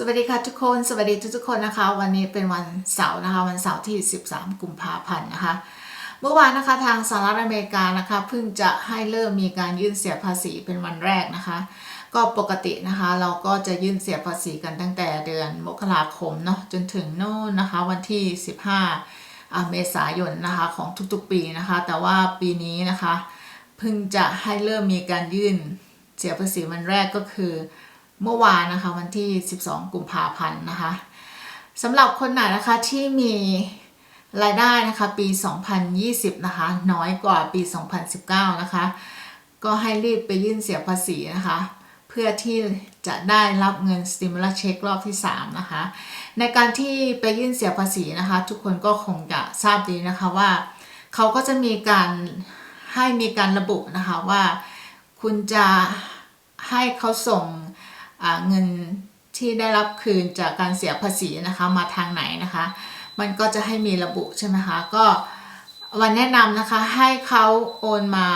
สวัสดีค่ะทุกคนสวัสดีทุกๆคนนะคะ วันนี้เป็นวันเสาร์นะคะ วันเสาร์ที่ 13 กุมภาพันธ์นะคะ เมื่อวานนะคะทางสหรัฐอเมริกานะคะเพิ่งจะให้เริ่มมีการยื่นเสียภาษีเป็นวันแรกนะคะ ก็ปกตินะคะ เราก็จะยื่นเสียภาษีกันตั้งแต่เดือนมกราคมเนาะจนถึงโน่นนะคะ วันที่ 15 เมษายนนะคะของทุกๆปีนะคะ แต่ว่าปีนี้นะคะเพิ่งจะให้เริ่มมีการยื่นเสียภาษีวันแรกก็คือ เมื่อวานนะคะ วันที่ 12 กุมภาพันธ์นะคะสำหรับคนไหนนะคะที่มีรายได้นะคะปี 2020 นะคะ น้อยกว่าปี 2019 นะคะ ก็ให้รีบไปยื่นเสียภาษีนะคะ เพื่อที่จะได้รับเงิน stimulus check รอบที่ 3 นะคะ ในการที่ไปยื่นเสียภาษีนะคะ ทุกคนก็คงจะทราบดีนะคะว่า เขาก็จะมีการให้มีการระบุนะคะว่า คุณจะให้เขาส่ง เงินที่ได้รับคืนจากการเสียภาษีนะคะมาทางไหนนะคะ มันก็จะให้มีระบุใช่ไหมคะ ก็วันแนะนำนะคะให้เขาโอนมา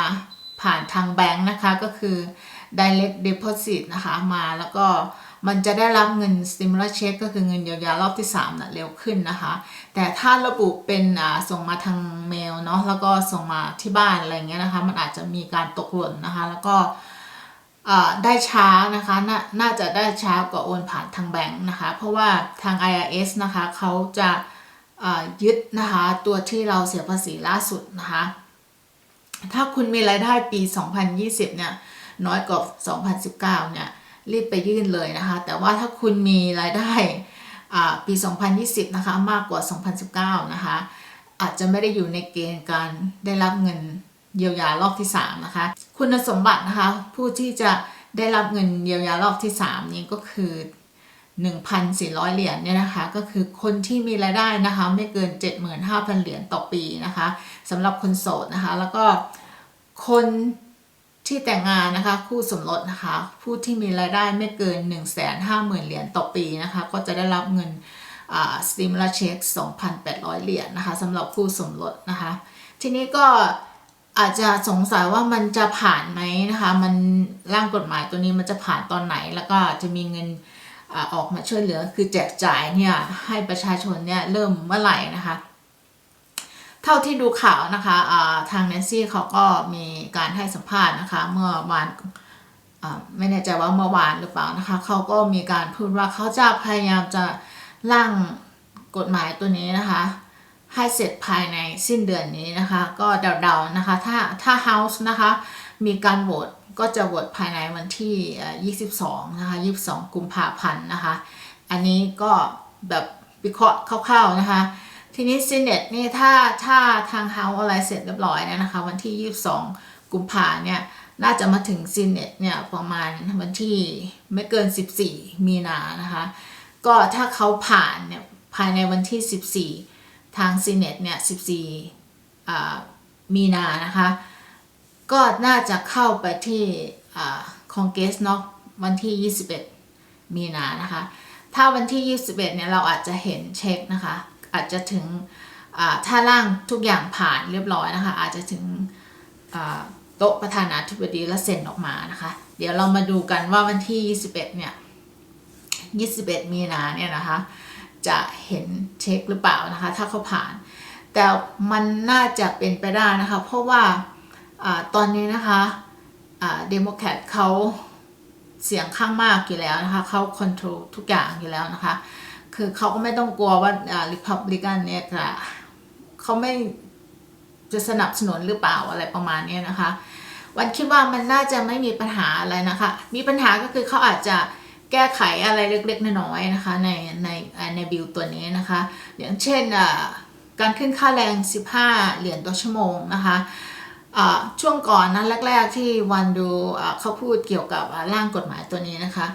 ผ่านทางแบงค์นะคะก็คือ direct deposit นะคะมาแล้วก็มันจะได้รับเงิน stimulus check ก็คือเงินเยียวยารอบที่3นะ่ะเร็วขึ้นนะคะ แต่ถ้าระบุเป็นอ่าส่งมาทางเมลเนาะแล้วก็ส่งมาที่บ้านอะไรเงี้ยนะคะ มันอาจจะมีการตกหล่นนะคะ แล้วก็ ได้ช้านะคะนน่าจะได้ช้ากว่าโอนผ่านทางแบงค์นะคะ เพราะว่าทาง IRS นะคะเขาจะยึดนะคะตัวที่เราเสียภาษีล่าสุดนะคะ ถ้าคุณมีรายได้ปี 2020 เนี่ยน้อยกว่า 2019 เนี่ยรีบไปยื่นเลยนะคะ แต่ว่าถ้าคุณมีรายได้อ่าปี 2020 นะคะมากกว่า 2019 นะคะอาจจะไม่ได้อยู่ในเกณฑ์การได้รับเงิน เยียวยารอบที่ 3 นะคะ คุณสมบัตินะคะ ผู้ที่จะได้รับเงินเยียวยารอบที่ 3 นี้ก็คือ 1,400 เหรียญเนี่ยนะคะ ก็คือคนที่มีรายได้นะคะ ไม่เกิน 75,000 เหรียญต่อปีนะคะสำหรับคนโสดนะคะ แล้วก็คนที่แต่งงานนะคะ คู่สมรสนะคะ ผู้ที่มีรายได้ไม่เกิน 150,000 เหรียญต่อปีนะคะ ก็จะได้รับเงินอ่า stimulus check 2,800 เหรียญนะคะสำหรับคู่สมรสนะคะ ทีนี้ก็ อาจจะสงสัยว่ามันจะผ่านไหมนะคะ มันร่างกฎหมายตัวนี้มันจะผ่านตอนไหน แล้วก็จะมีเงินอออกมาช่วยเหลือ คือแจกจ่ายเนี่ยให้ประชาชนเนี่ยเริ่มเมื่อไหร่นะคะ เท่าที่ดูข่าวนะคะะทางแนนซี่เขาก็มีการให้สัมภาษณ์นะคะ เมื่อวานไม่แน่ใจว่าเมื่อวานหรือเปล่านะคะเขาก็มีการพูดว่าเขาจะพยายามจะร่างกฎหมายตัวนี้นะคะ ให้เสร็จภายในสิ้นเดือนนี้นะคะ ก็เดาๆนะคะ ถ้าถ้า House นะคะ มีการโหวตก็จะโหวตภายในวันที่เอ่อ22 นะคะ 22 กุมภาพันธ์นะคะ อันนี้ก็แบบวิเคราะห์คร่าวๆนะคะ ทีนี้ซีเนตนี่ถ้าถ้าทางเฮาอะไรเสร็จเรียบร้อยนะคะ วันที่ 22 กุมภาเนี่ยน่าจะมาถึงซีเนตเนี่ยประมาณวันที่ไม่เกิน 14 มีนานะคะ ก็ถ้าเขาผ่านเนี่ยภายในวันที่ 14 ทางซีเนตเนี่ย 14 มีนานะคะ ก็น่าจะเข้าไปที่คอนเกสเนาะวันที่ 21 มีนานะคะ ถ้าวันที่ 21 เนี่ย เราอาจจะเห็นเช็คนะคะ อาจจะถึงอ่าถ้าร่างทุกอย่างผ่านเรียบร้อยนะคะ อาจจะถึงโต๊ะประธานาธิบดีแล้วเซ็นออกมานะคะ เดี๋ยวเรามาดูกันว่าวันที่ 21 เนี่ย 21 มีนาเนี่ยนะคะ จะเห็นเช็คหรือเปล่านะคะ ถ้าเขาผ่าน แต่มันน่าจะเป็นไปได้นะคะ เพราะว่าอตอนนี้นะคะเดโมแครตเขาเสียงข้างมากอยู่แล้วนะคะเขาค o n t r o l ทุกอย่างอยู่แล้วนะคะ คือเขาก็ไม่ต้องกลัวว่าอ่า Republican เนี่ยจะเขาไม่จะสนับสนุนหรือเปล่าอะไรประมาณนี้นะคะ วันคิดว่ามันน่าจะไม่มีปัญหาอะไรนะคะ มีปัญหาก็คือเขาอาจจะ แก้ไขอะไรเล็กๆน้อยๆนะคะในในในบิลตัวนี้นะคะ อย่างเช่นการขึ้นค่าแรง 15 เหรียญต่อชั่วโมงนะคะช่วงก่อนนั้นแรก ๆ ที่วันดูเขาพูดเกี่ยวกับร่างกฎหมายตัวนี้นะคะ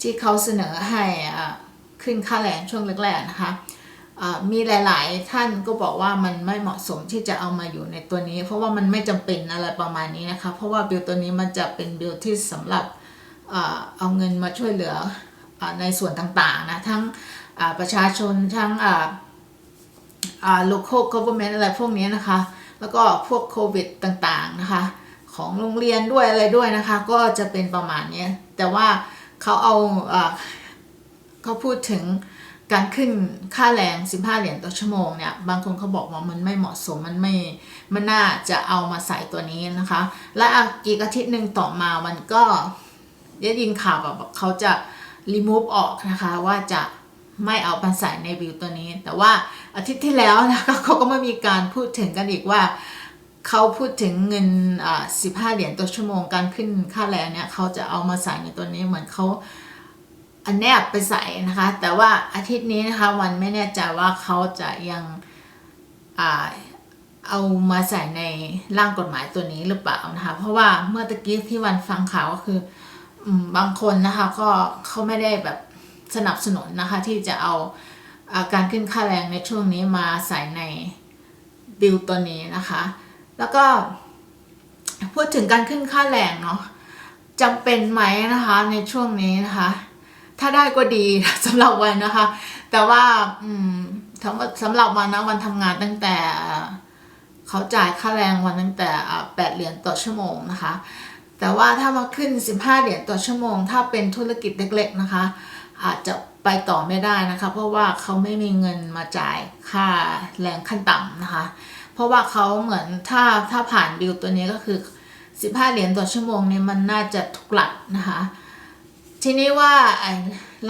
ที่เขาเสนอให้ขึ้นค่าแรงช่วงแรกๆนะคะมีหลายๆท่านก็บอกว่ามันไม่เหมาะสมที่จะเอามาอยู่ในตัวนี้ เพราะว่ามันไม่จำเป็นอะไรประมาณนี้นะคะ เพราะว่าบิลตัวนี้มันจะเป็นบิลที่สำหรับ เอาเงินมาช่วยเหลือในส่วนต่างๆนะทั้งประชาชนทั้ง local government อะไรพวกนี้นะคะ แล้วก็พวกโควิดต่างๆนะคะ ของโรงเรียนด้วยอะไรด้วยนะคะ ก็จะเป็นประมาณนี้แต่ว่าเขาเอาเขาพูดถึงการขึ้นค่าแรง 15 เหรียญต่อชั่วโมงเนี่ย บางคนเขาบอกว่ามันไม่เหมาะสม มันไม่ มันน่าจะเอามาใส่ตัวนี้นะคะ และอีกอาทิตย์หนึ่งต่อมามันก็ ได้ยินข่าวแบบเขาจะ remove ออกนะคะ ว่าจะไม่เอามาใส่ในบิลตัวนี้ แต่ว่าอาทิตย์ที่แล้วนะคะเขาก็ไม่มีการพูดถึงกันอีกว่าเขาพูดถึงเงินอ่า15เหรียญต่อชั่วโมงการขึ้นค่าแรงเนี่ยเขาจะเอามาใส่ในตัวนี้เหมือนเขาอันแนบไปใส่นะคะ แต่ว่าอาทิตย์นี้นะคะวันไม่แน่ใจว่าเขาจะยังอ่าเอามาใส่ในร่างกฎหมายตัวนี้หรือเปล่านะคะ เพราะว่าเมื่อตะกี้ที่วันฟังข่าวก็คือ บางคนนะคะก็เขาไม่ได้แบบสนับสนุนนะคะ ที่จะเอาอาการขึ้นค่าแรงในช่วงนี้มาใส่ในบิลตัวนี้นะคะ แล้วก็พูดถึงการขึ้นค่าแรงเนาะจำเป็นไหมนะคะในช่วงนี้นะคะ ถ้าได้ก็ดีสำหรับวันนะคะ แต่ว่าอืมสำหรับสำหรับวันนะวันทำงานตั้งแต่เขาจ่ายค่าแรงวันตั้งแต่แปดเหรียญต่อชั่วโมงนะคะ แต่ว่าถ้ามาขึ้น 15 เหรียญต่อชั่วโมง ถ้าเป็นธุรกิจเล็กๆนะคะ อาจจะไปต่อไม่ได้นะคะ เพราะว่าเขาไม่มีเงินมาจ่ายค่าแรงขั้นต่ำนะคะ เพราะว่าเขาเหมือนถ้าถ้าผ่านบิลตัวนี้ก็คือ 15 เหรียญต่อชั่วโมงเนี่ยมันน่าจะถูกหลักนะคะ ทีนี้ว่า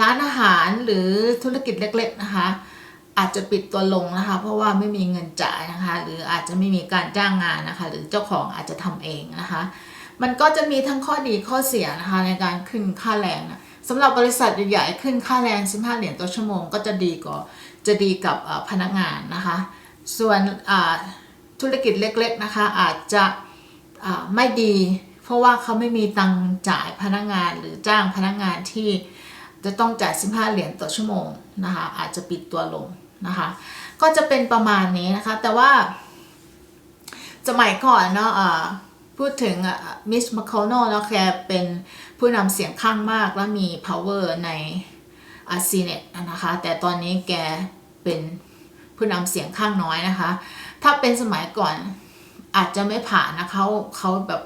ร้านอาหารหรือธุรกิจเล็กๆนะคะ อาจจะปิดตัวลงนะคะ เพราะว่าไม่มีเงินจ่ายนะคะ หรืออาจจะไม่มีการจ้างงานนะคะ หรือเจ้าของอาจจะทำเองนะคะ มันก็จะมีทั้งข้อดีข้อเสียนะคะในการขึ้นค่าแรงนะสำหรับบริษัทใหญ่ๆขึ้นค่าแรง 15 เหรียญต่อชั่วโมงก็จะดีกว่าจะดีกับพนักงานนะคะ ส่วนธุรกิจเล็กๆนะคะอาจจะไม่ดี เพราะว่าเขาไม่มีตังจ่ายพนักงานหรือจ้างพนักงานที่จะต้องจ่าย 15 เหรียญต่อชั่วโมงนะคะอาจจะปิดตัวลงนะคะก็จะเป็นประมาณนี้นะคะแต่ว่าสมัยก่อนเนาะ พูดถึงมิชมาค c โนแล้วแกเป็นผู้นำเสียงข้างมากและมี power ในอาซีเนตนะคะ แต่ตอนนี้แกเป็นผู้นำเสียงข้างน้อยนะคะ ถ้าเป็นสมัยก่อนอาจจะไม่ผ่านนะเขาเขาแบบ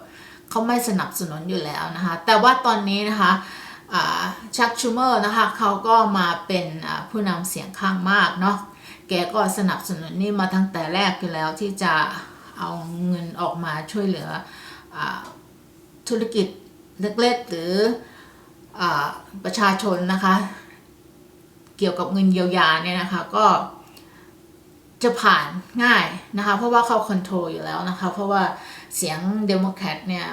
เขาไม่สนับสนุนอยู่แล้วนะคะ แต่ว่าตอนนี้นะคะชักชูเมอร์นะคะเขาก็มาเป็นผู้นำเสียงข้างมากเนาะแกก็สนับสนุนนี่มาตั้งแต่แรกอยู่แล้วที่จะเอาเงินออกมาช่วยเหลือ ธุรกิจเล็กๆหรืออประชาชนนะคะ เกี่ยวกับเงินเยียวยาเนี่ยนะคะก็จะผ่านง่ายนะคะ เพราะว่าเขาคอนโทรลอยู่แล้วนะคะ เพราะว่าเสียงเดโมแครตเนี่ย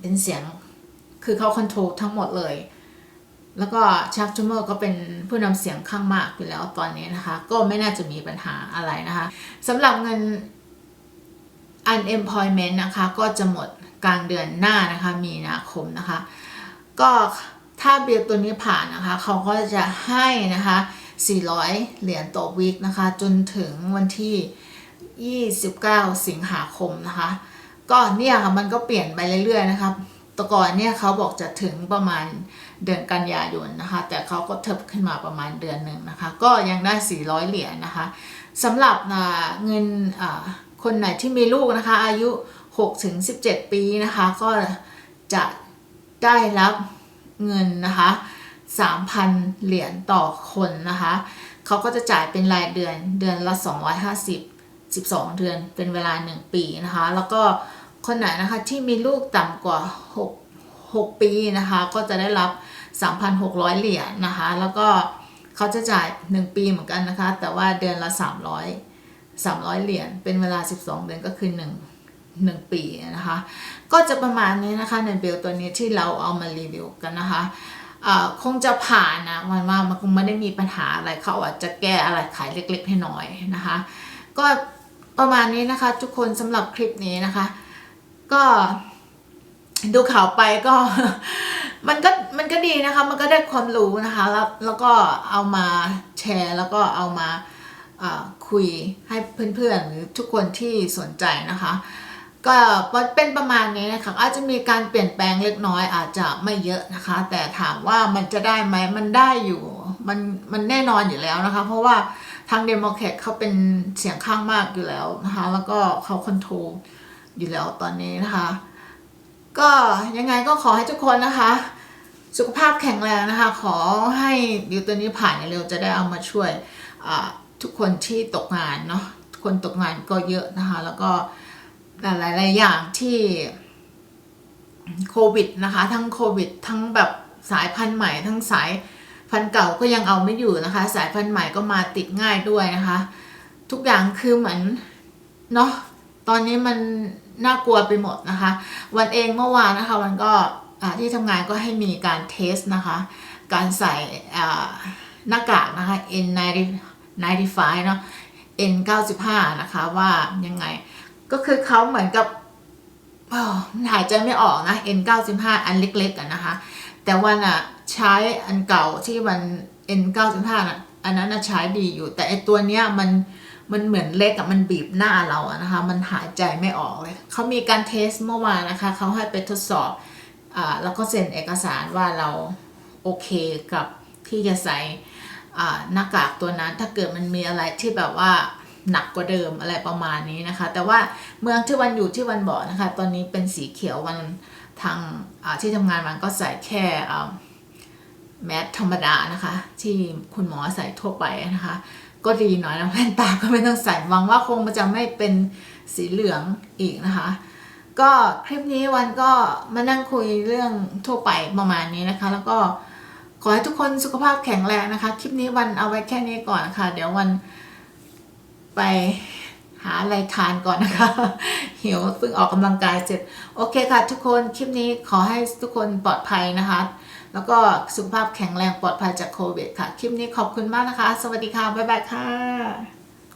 เป็นเสียงคือเขาคอนโทรลทั้งหมดเลย แล้วก็ชักจูเมอร์ก็เป็นผู้นำเสียงข้างมากอยู่แล้วตอนนี้นะคะ ก็ไม่น่าจะมีปัญหาอะไรนะคะสำหรับเงิน unemployment นะคะ ก็จะหมด กลางเดือนหน้านะคะมีนาคมนะคะ ก็ถ้าเบียตัวนี้ผ่านนะคะ เขาก็จะให้นะคะ 400 เหรียญต่อวีคนะคะ จนถึงวันที่ 29 สิงหาคมนะคะ ก็เนี่ยค่ะมันก็เปลี่ยนไปเรื่อยๆนะคะแต่ก่อนเนี่ยเขาบอกจะถึงประมาณเดือนกันยายนนะคะ แต่เขาก็เทิบขึ้นมาประมาณเดือนหนึ่งนะคะ ก็ยังได้ 400 เหรียญนะคะสำหรับเงินคนไหนที่มีลูกนะคะ อายุ 6ถึง17 ปีนะคะ ก็จะได้รับเงินนะคะ 3,000 เหรียญต่อคนนะคะ เขาก็จะจ่ายเป็นรายเดือนเดือนละ 250 12 เดือนเป็นเวลา 1 ปีนะคะ แล้วก็คนไหนนะคะที่มีลูกต่ำกว่า 6 6 ปีนะคะ ก็จะได้รับ 3,600 เหรียญนะคะ แล้วก็เขาจะจ่าย 1 ปีเหมือนกันนะคะ แต่ว่าเดือนละ 300 300 เหรียญ เป็นเวลา 12 เดือนก็คือ 1 1 ปีนะคะ ก็จะประมาณนี้นะคะในเบลตัวนี้ที่เราเอามารีวิวกันนะคะคงจะผ่านนะมันว่ามันคงไม่ได้มีปัญหาอะไรเขาอาจจะแก้อะไรขายเล็กๆให้น้อยนะคะ ก็ประมาณนี้นะคะ ทุกคนสำหรับคลิปนี้นะคะ ก็ดูข่าวไปก็มันก็มันก็ดีนะคะ มันก็ได้ความรู้นะคะแล้วแล้วก็เอามาแชร์แล้วก็เอามาคุยให้เพื่อนๆ หรือทุกคนที่สนใจนะคะ ก็เป็นประมาณนี้นะคะอาจจะมีการเปลี่ยนแปลงเล็กน้อยอาจจะไม่เยอะนะคะ แต่ถามว่ามันจะได้ไหมมันได้อยู่มันมันแน่นอนอยู่แล้วนะคะ เพราะว่าทางเดโมแครตเขาเป็นเสียงข้างมากอยู่แล้วนะคะแล้วก็เขาคอนโทรลอยู่แล้วตอนนี้นะคะ ก็ยังไงก็ขอให้ทุกคนนะคะ สุขภาพแข็งแรงนะคะ ขอให้ดิวตัวนี้ผ่านเร็วจะได้เอามาช่วยทุกคนที่ตกงานเนาะคนตกงานก็เยอะนะคะ แล้วก็ หลายๆอย่างที่โควิดนะคะ ทั้งโควิด ทั้งแบบสายพันธุ์ใหม่ ทั้งสายพันธุ์เก่าก็ยังเอาไม่อยู่นะคะ สายพันธุ์ใหม่ก็มาติดง่ายด้วยนะคะ ทุกอย่างคือเหมือนเนาะตอนนี้มันน่ากลัวไปหมดนะคะ วันเองเมื่อวานนะคะ วันก็ที่ทำงานก็ให้มีการเทสนะคะ การใส่หน้ากากนะคะ N95 เนาะ N95 นะคะว่ายังไง ก็คือเขาเหมือนกับหายใจไม่ออกนะ N95 อันเล็กๆกันนะคะ แต่วันอะใช้อันเก่าที่มัน N95 น่ะอันนั้นอะใช้ดีอยู่ แต่ไอตัวเนี้ยมันมันเหมือนเล็กอะมันบีบหน้าเราอะนะคะ มันหายใจไม่ออกเลยเขามีการเทสเมื่อวานนะคะ เขาให้ไปทดสอบอ่าแล้วก็เซ็นเอกสารว่าเราโอเคกับที่จะใส่อ่าหน้ากากตัวนั้น ถ้าเกิดมันมีอะไรที่แบบว่า หนักกว่าเดิมอะไรประมาณนี้นะคะ แต่ว่าเมืองที่วันอยู่ที่วันบอกนะคะ ตอนนี้เป็นสีเขียววันทางที่ทำงานมันก็ใส่แค่แมสธรรมดานะคะ ที่คุณหมอใส่ทั่วไปนะคะ ก็ดีหน่อยนะแว่นตาก็ไม่ต้องใส่หวังว่าคงมันจะไม่เป็นสีเหลืองอีกนะคะก็คลิปนี้วันก็มานั่งคุยเรื่องทั่วไปประมาณนี้นะคะ แล้วก็ขอให้ทุกคนสุขภาพแข็งแรงนะคะ คลิปนี้วันเอาไว้แค่นี้ก่อนค่ะ เดี๋ยววัน ไปหาอะไรทานก่อนนะคะ หิวเพิ่งออกกำลังกายเสร็จ โอเคค่ะทุกคนคลิปนี้ขอให้ทุกคนปลอดภัยนะคะ แล้วก็สุขภาพแข็งแรงปลอดภัยจากโควิดค่ะ คลิปนี้ขอบคุณมากนะคะ สวัสดีค่ะ บ๊ายบายค่ะ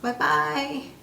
บ๊ายบาย